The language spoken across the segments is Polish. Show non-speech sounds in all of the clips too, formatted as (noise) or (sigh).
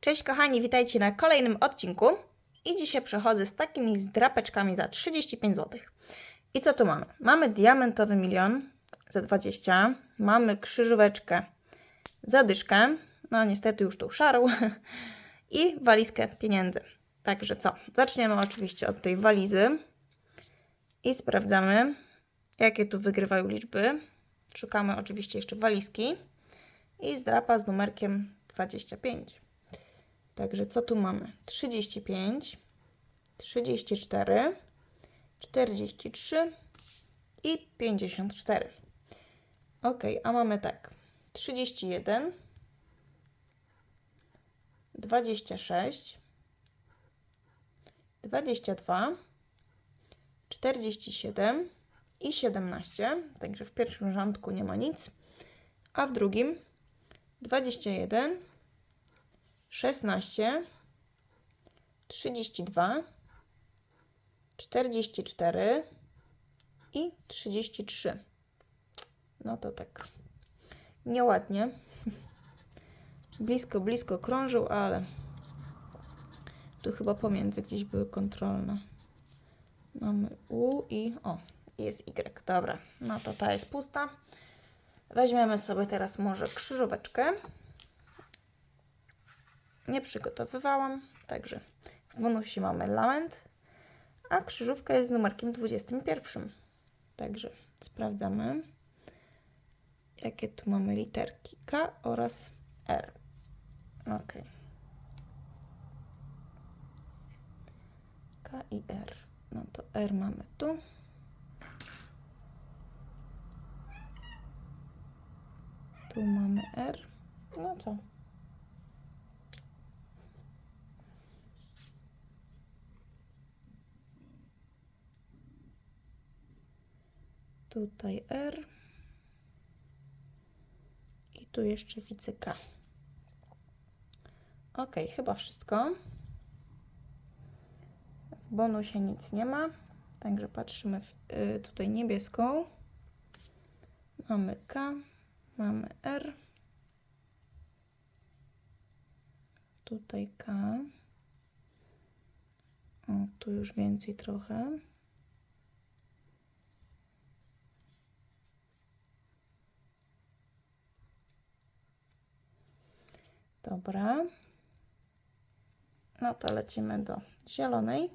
Cześć kochani, witajcie na kolejnym odcinku. I dzisiaj przechodzę z takimi zdrapeczkami za 35 zł. I co tu mamy? Mamy diamentowy milion za 20, mamy krzyżóweczkę za dyszkę, no niestety już tą szarą, (laughs) i walizkę pieniędzy. Także co? Zaczniemy oczywiście od tej walizy i sprawdzamy, jakie tu wygrywają liczby. Szukamy oczywiście jeszcze walizki i zdrapa z numerkiem 25. Także co tu mamy? 35, 34, 43 i 54. Ok, a mamy tak. 31, 26, 22, 47 i 17. Także w pierwszym rządku nie ma nic, a w drugim 21, 16, 32, 44 i 33. No to tak nieładnie. Blisko, blisko krążył, ale tu chyba pomiędzy gdzieś były kontrolne. Mamy U i o, jest Y. Dobra, no to ta jest pusta. Weźmiemy sobie teraz może krzyżóweczkę. Nie przygotowywałam, także w bonusie mamy lament, a krzyżówka jest numerkiem 21. Także sprawdzamy, jakie tu mamy literki K oraz R. Ok. K i R. No to R mamy tu. Tu mamy R. No co? Tutaj R. I tu jeszcze widzę K. Ok, chyba wszystko. W bonusie nic nie ma. Także patrzymy w, y, tutaj niebieską. Mamy K, mamy R. Tutaj K. O, tu już więcej trochę. Dobra. No to lecimy do zielonej.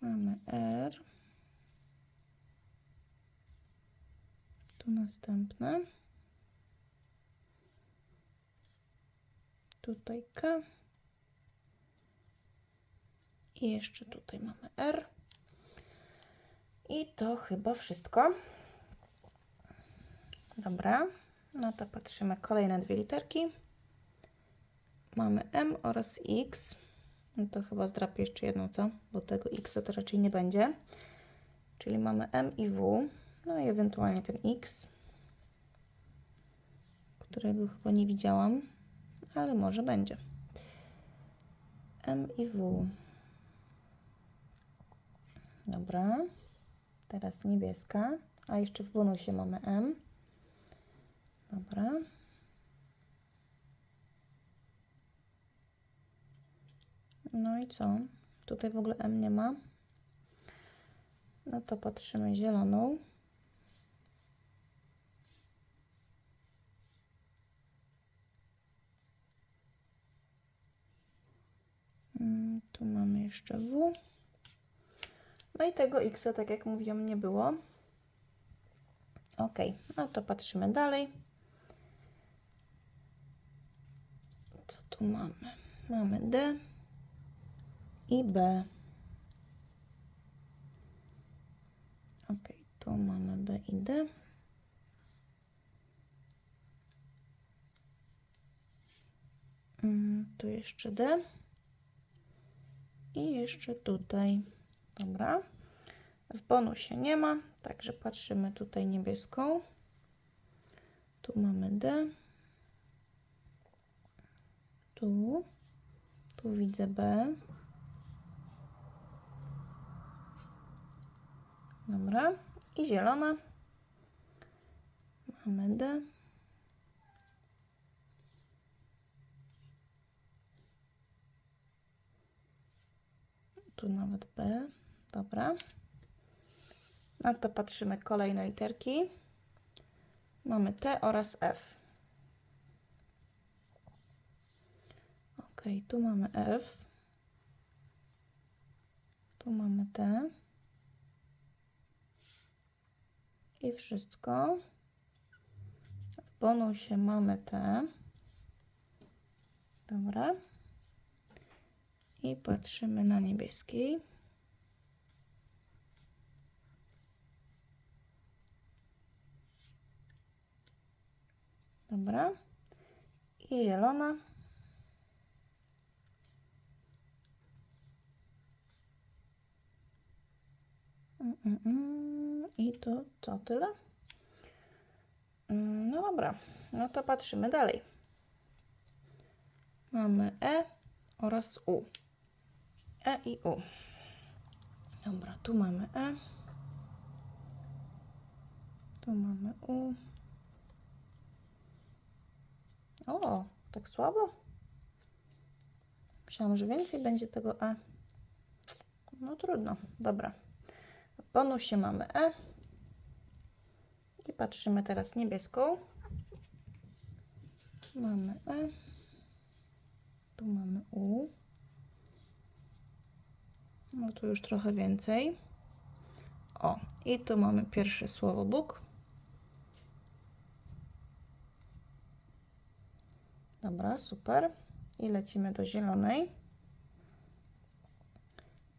Mamy R. Tu następne. Tutaj K. I jeszcze tutaj mamy R. I to chyba wszystko. Dobra, no to patrzymy kolejne dwie literki. Mamy M oraz X. No to chyba zdrapię jeszcze jedną, co? Bo tego X to raczej nie będzie. Czyli mamy M i W. No i ewentualnie ten X, którego chyba nie widziałam, ale może będzie. M i W. Dobra. Teraz niebieska. A jeszcze w bonusie mamy M. Dobra. No i co? Tutaj w ogóle M nie ma. No to patrzymy zieloną. Mm, Tu mamy jeszcze W. No i tego X, tak jak mówiłam, nie było. Ok, no to patrzymy dalej. Co tu mamy? Mamy D i B. Ok, tu mamy B i D. Mm, Tu jeszcze D. I jeszcze tutaj. Dobra. W bonusie nie ma, także patrzymy tutaj niebieską. Tu mamy D. Tu. Tu widzę B. Dobra. I zielona. Mamy D. Tu nawet B. Dobra. Na to patrzymy kolejne literki. Mamy T oraz F. Ok, tu mamy F. Tu mamy T. I wszystko. W bonusie mamy T. Dobra. I patrzymy na niebieskiej. Dobra. I zielona. Mm, mm, mm. I to co, tyle? Mm, No dobra, no to patrzymy dalej. Mamy E oraz U. E i U. Dobra, tu mamy E. Tu mamy U. O, tak słabo? Myślałam, że więcej będzie tego E. No trudno, dobra. Bonusie mamy E. I patrzymy teraz niebieską. Mamy E. Tu mamy U. No tu już trochę więcej. O, i tu mamy pierwsze słowo Bóg. Dobra, super. I lecimy do zielonej.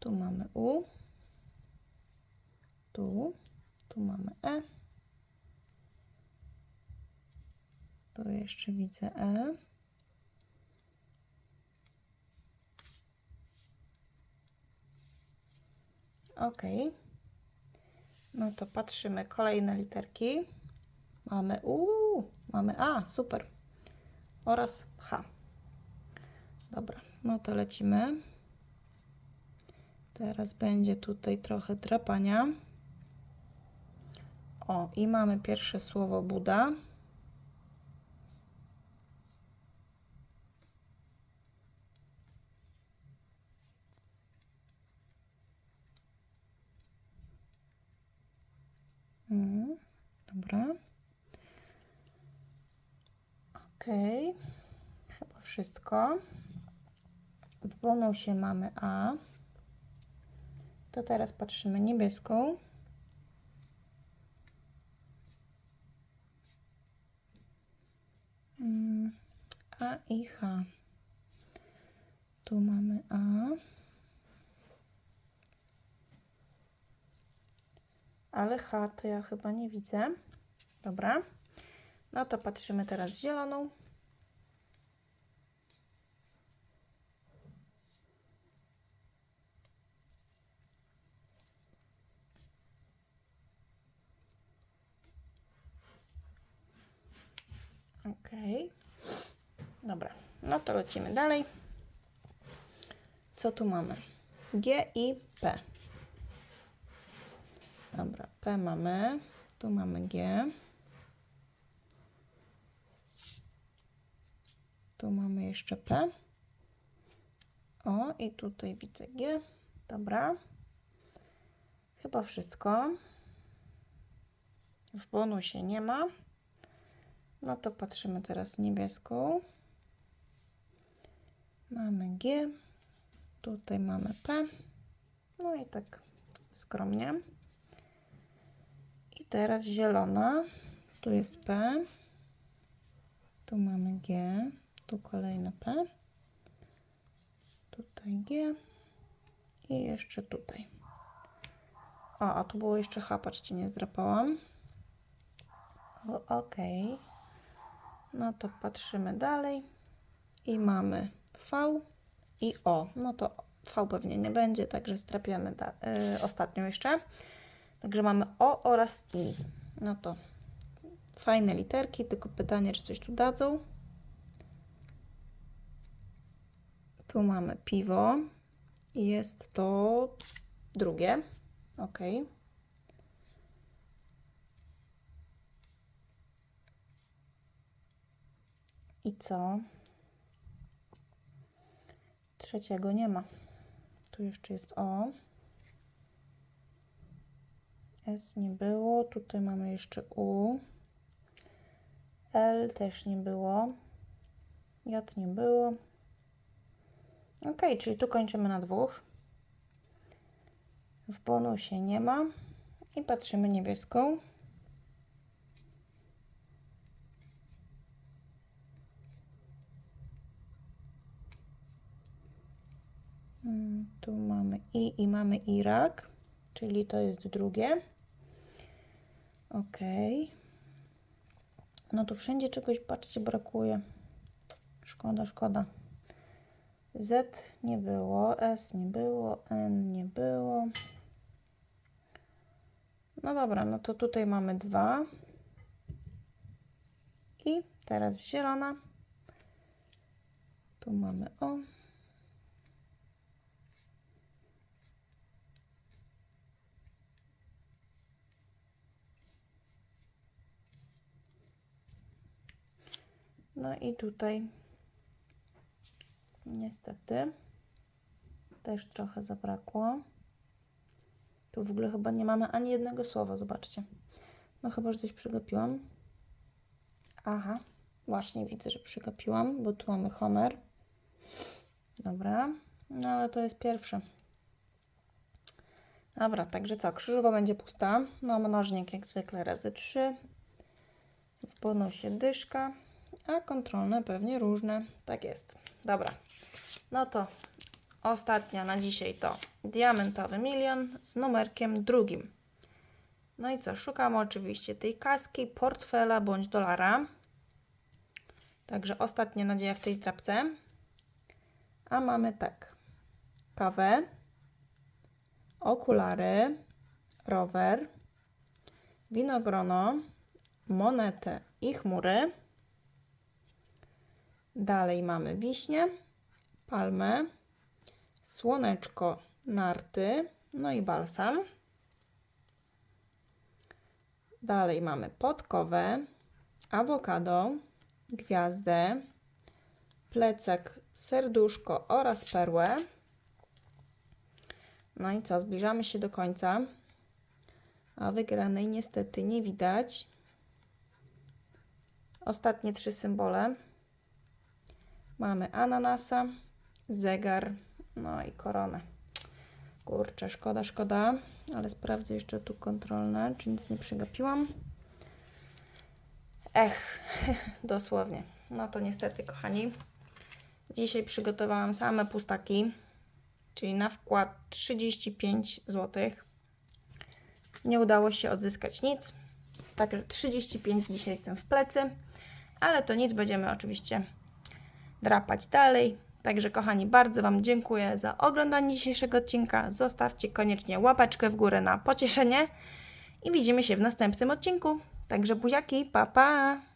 Tu mamy U. Tu. Tu mamy E. Tu jeszcze widzę E. Ok. No to patrzymy kolejne literki. Mamy U, mamy A, super. Oraz H. Dobra, no to lecimy. Teraz będzie tutaj trochę drapania. O, i mamy pierwsze słowo Buda. Mm, dobra. Ok. Chyba wszystko. W bonusie mamy A. To teraz patrzymy niebieską. A i H. Tu mamy A. Ale H to ja chyba nie widzę. Dobra. No to patrzymy teraz zieloną. Ok. Dobra. No to lecimy dalej. Co tu mamy? G i P. Dobra, P mamy. Tu mamy G. Tu mamy jeszcze P. O, i tutaj widzę G. Dobra. Chyba wszystko. W bonusie nie ma. No to patrzymy teraz niebieską. Mamy G. Tutaj mamy P. No i tak skromnie. I teraz zielona. Tu jest P. Tu mamy G. Tu kolejne P. Tutaj G. I jeszcze tutaj. O, a tu było jeszcze H, patrzcie, nie zdrapałam. O, ok. No to patrzymy dalej. I mamy V i O. No to V pewnie nie będzie, także strapiamy y, ostatnią jeszcze. Także mamy O oraz I. No to fajne literki, tylko pytanie, czy coś tu dadzą. Tu mamy piwo jest to drugie. Ok. I co? Trzeciego nie ma. Tu jeszcze jest O. S nie było. Tutaj mamy jeszcze U. L też nie było. J nie było. Ok, czyli tu kończymy na dwóch. W bonusie nie ma. I patrzymy niebieską. Tu mamy I i mamy Irak, czyli to jest drugie. Ok. No tu wszędzie czegoś, patrzcie, brakuje. Szkoda, szkoda. Z nie było, S nie było, N nie było. No dobra, no to tutaj mamy dwa. I teraz zielona. Tu mamy O. No i tutaj niestety też trochę zabrakło. Tu w ogóle chyba nie mamy ani jednego słowa, zobaczcie. No chyba, że coś przegapiłam. Aha, właśnie widzę, że przegapiłam, bo tu mamy Homer. Dobra, no ale to jest pierwsze. Dobra, także co, krzyżowa będzie pusta. No mnożnik jak zwykle razy 3. W dyszka, a kontrolne pewnie różne. Tak jest. Dobra, no to ostatnia na dzisiaj to diamentowy milion z numerkiem drugim. No i co? Szukamy oczywiście tej kaski, portfela bądź dolara. Także ostatnia nadzieja w tej zdrabce. A mamy tak. Kawę, okulary, rower, winogrono, monetę i chmury. Dalej mamy wiśnie, palmę, słoneczko, narty, no i balsam. Dalej mamy podkowę, awokado, gwiazdę, plecak, serduszko oraz perłę. No i co, zbliżamy się do końca, a wygranej niestety nie widać. Ostatnie trzy symbole. Mamy ananasa, zegar, no i koronę. Kurczę, szkoda, szkoda, ale sprawdzę jeszcze tu kontrolne, czy nic nie przegapiłam. Ech, (laughs) dosłownie. No to niestety, kochani. Dzisiaj przygotowałam same pustaki, czyli na wkład 35 zł. Nie udało się odzyskać nic. Także 35 dzisiaj jestem w plecy, ale to nic, będziemy oczywiście drapać dalej. Także kochani, bardzo Wam dziękuję za oglądanie dzisiejszego odcinka. Zostawcie koniecznie łapeczkę w górę na pocieszenie i widzimy się w następnym odcinku. Także buziaki, pa pa!